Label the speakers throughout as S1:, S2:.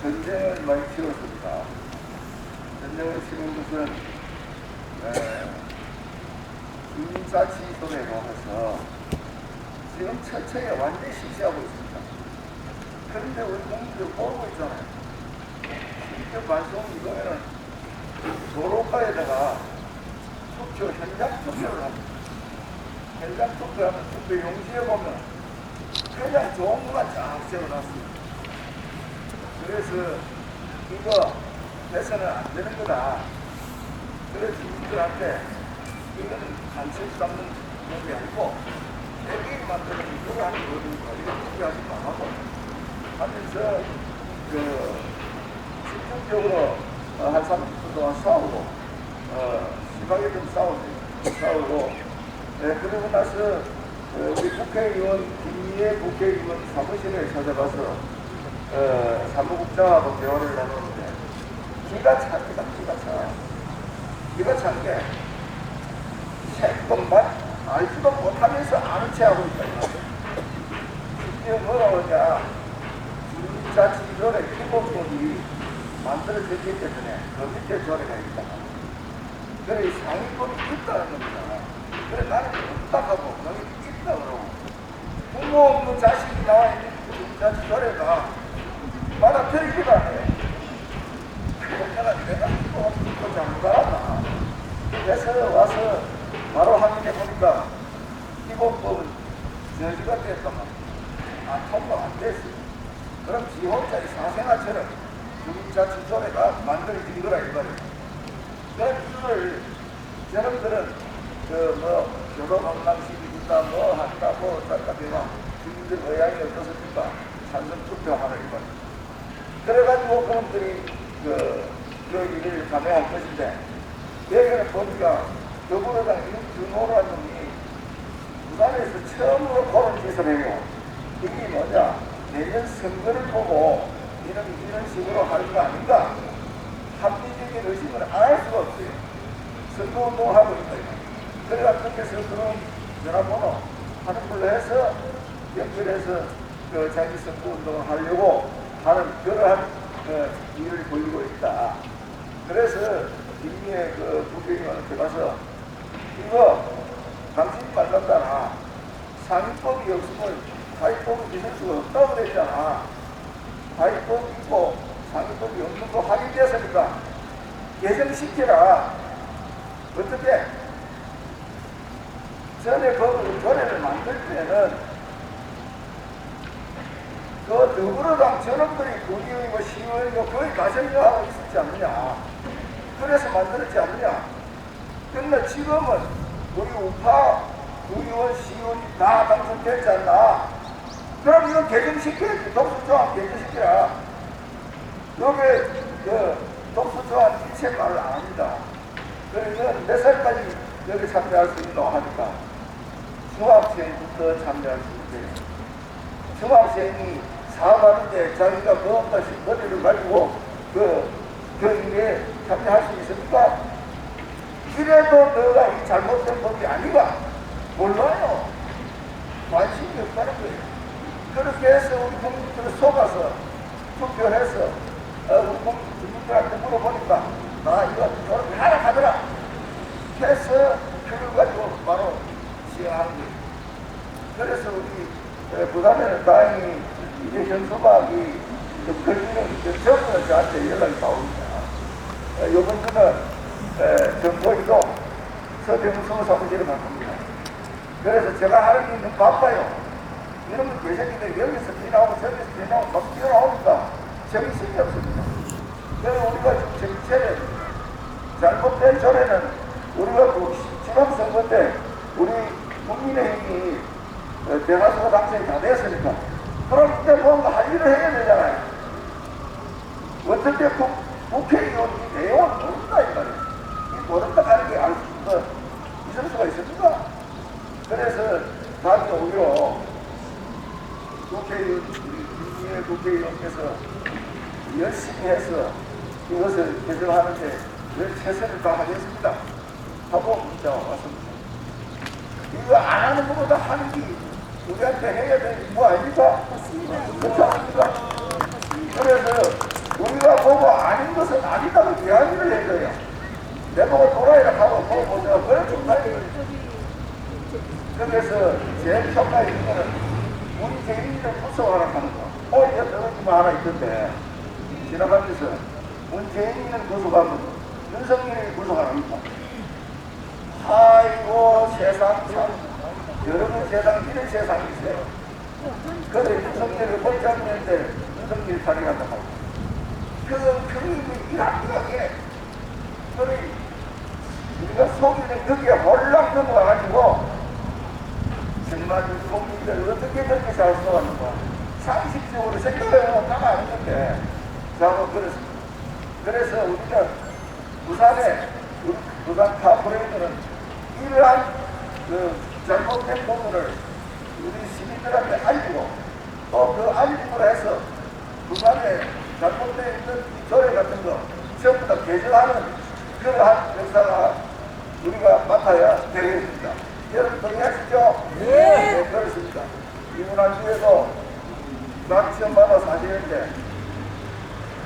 S1: 전쟁을 많이 치렀습니다. 전쟁을 치른 것은 인사치도라고 해서 지금 철저히 완전히 실시하고 있습니다. 그런데 우리 국민들 모르고 있잖아요. 실제 발송 이거는 도로가에다가 투표, 현장 투표를 합니다. 현장 투표하면 투표 용지에 보면 그냥 좋은 것만 쫙 세워놨습니다. 그래서 이거 해서는 안 되는 거다. 그래서 주민들한테 이거는 간첩 잡는 놈이 아니고 애기 만드는 이거 하는 거니까 이거 투표하지 말라고 하면서 그 집중적으로 어, 한 30분 동안 싸우고 어, 심하게 좀 싸우고 싸우고 네, 그러고 나서 어, 우리 국회의원 김미애 국회의원 사무실에 찾아가서 어, 사무국장하고 대화를 나누는데 기가 찹니다 기가 차. 기가 찬게 생동만 알지도 못하면서 아는 체하고 있다 이게 뭐라고 하냐. 주민자치조례 기본법이 만들어졌기 때문에 그 밑에 조례가 있다. 그래 이 상위법이 있다는 겁니다. 그래 나는 없다 하고 너희 있다 그러고. 부모 없는 자식이 나와 있는 주민자치조례가 받아들이기도 안 해. 내가 내가 또 이거 잘못 알았나. 그래서 와서 바로 확인해 보니까 기본법은 저지가 됐더만 안 통과 안 됐어. 그럼 지 혼자 이 사생아처럼 주민자치조례가 만들어진 거라 이. 그럼 이거를 여러분들은 그뭐 교도관광식이 있다 뭐 한다 뭐 어떨까 되나 주민들 의향이 어떻습니까? 찬성 투표하는 이 말이야. 그래가지고 그놈들이 그, 그 일을 감행할 것인데, 여기는 보니까 더불어당 윤준호라는 놈이 부산에서 처음으로 짓을 해요. 이게 뭐냐, 내년 선거를 보고 이런, 이런 식으로 하는 거 아닌가? 합리적인 의심을 안 할 수가 없어요. 선거운동을 하고 있다. 그래가 그렇게서 그런 전화번호 하는 걸로 해서 연결해서 그 자기 선거운동을 하려고 하는 그러한 그 일을 벌이고 있다. 그래서 김미애 그 국회의원한테 가서 이거 당신이 만났잖아. 상위법이 없으면 하위법이 있을 수가 없다고 그랬잖아. 하위법이 있고 상위법이 없는 거 확인됐으니까 개정시키라. 어떻게? 전에 그 조례를 만들 때는 그 더불어당 저놈들이 국의원이고 시의원이고 거의 가정교하고 있었지 않느냐. 그래서 만들었지 않느냐. 근데 지금은 우리 우파 국의원, 시의원이 다 당선됐지 않나. 그럼 이건 개정시켜야지. 독수조항 개정시켜라. 여기 그 독수조항 일체 말을 안 합니다. 그러면 몇 살까지 여기 참여할 수 있노 하니까 중학생부터 참여할 수 있대. 중학생이 사업하는데 자기가 무엇까지 머리를 가지고 그, 그 일에 참여할 수 있습니까? 이래도 너가 이 잘못된 법이 아닌가? 몰라요. 관심이 없다는 거예요. 그렇게 해서 우리 국민들을 속아서 투표해서 어, 국민들한테 물어보니까 나 이거 저렇게 하라 하더라. 해서 그걸 가지고 바로 시행하는 거예요. 그래서 우리 에, 부산에는 다행히 이제 현수막이 좀 걸리는 그 전부 저한테 연락이 나옵니다. 에, 요번 주는 에, 정보이도 서병수 사무실에 갔습니다. 그래서 제가 하는 일은 바빠요. 이러면 개새끼들 여기서 뛰나오고 저기서 뛰나오고 막 뛰어나오니까 정신이 없습니다. 그래서 우리가 정체를 잘못된 전에는 우리가 그 지방선거 때 우리 국민의힘이 어, 대다수가 당선이 다 됐으니까 그럼 이제 뭔가 할 일을 해야 되잖아요. 어떻게 국, 국회의원 이 내용을 모른다 이 말이에요. 이 모른다 하는 게알 수, 어, 있을 수가 있습니까? 그래서 나중에 오히려 국회의원, 김미애 국회의원께서 열심히 해서 이것을 개정하는데 늘 최선을 다하겠습니다. 하고 문자가 왔습니다. 이거 안 하는 것보다 하는 게 우리한테 해야 되는 뭐 아닙니까? 그렇지 않습니까? 그래서 아니다고 이야기를 해줘요. 내보고 돌아야 하고 보고 보자. 그래 좀 다행이에요. 그래서 제 평가에 있는 거는 우리 재민이를 무서워하라 하는 거. 어, 이거 저런 거 하나 있던데. 지나가면서 문재인이는 구속하고 윤석열이 구속 안 합니다. 아이고 세상 참 여러분 세상 이런 세상이세요. 그래 윤석열을 못 잡는데 윤석열이 살해간다고. 그건 그림이 이락하게 그래 우리가 속이는 그게 홀랑 넘어가가지고 정말 국민들 어떻게 그렇게 잘 써가는가 상식적으로 생각해보면 다 아는데 자고 그렇습니다. 그래서 우리가 부산에 우리 부산 카프레이드는 이러한 그 잘못된 부분을 우리 시민들한테 알리고 또 그 알림을 해서 부산에 잘못되어 있는 이 조례 같은 거 전부 다 개정하는 그러한 역사가 우리가 맡아야 되겠습니다. 여러분 동의하시죠? 네. 그렇습니다. 이분한 뒤에도 난 시험 받아 사실인데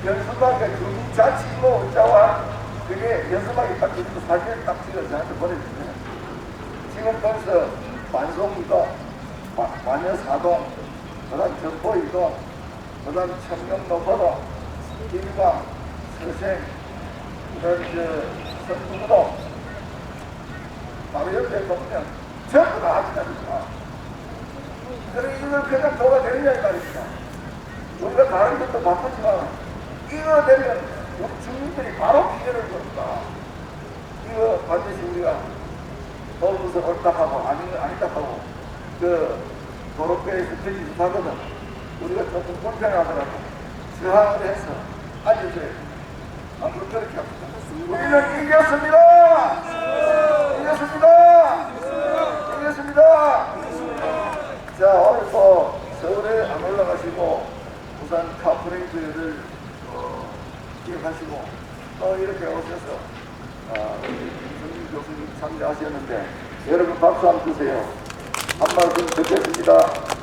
S1: 연습하게 주민자치고 어쩌와 그게 연습하게 딱 그리고 사진을 딱 찍어 저한테 보내주세요. 지금 벌써 만송이동, 마녀사동, 그 다음 전포이동, 그 다음 청명노포동, 일광, 서생, 그 다음 저 선동동, 바로 옆에 보면 전부 다 하시다니까. 그래 이걸 그냥 도가 되느냐 이 말입니다. 우리가 다른 것도 바쁘지만 이거 되면 우리 주민들이 바로 피해를 줍니다. 이거 반드시 우리가 법무서 옳다 하고 아니, 아니다 하고 그 도로배에서 되지 못하거든 우리가 조금 불편하더라도 저항을 해서 알려줘야 돼. 앞으로 그렇게 합시다. 우리는! 이겼습니다! 이겼습니다! 자, 오늘 또 서울에 안 올라가시고 부산 카프레이드를 어, 기억하시고 또 이렇게 오셔서 어, 우리 김성민 교수님 참여하셨는데 여러분 박수 한번 주세요. 한 말씀 듣겠습니다.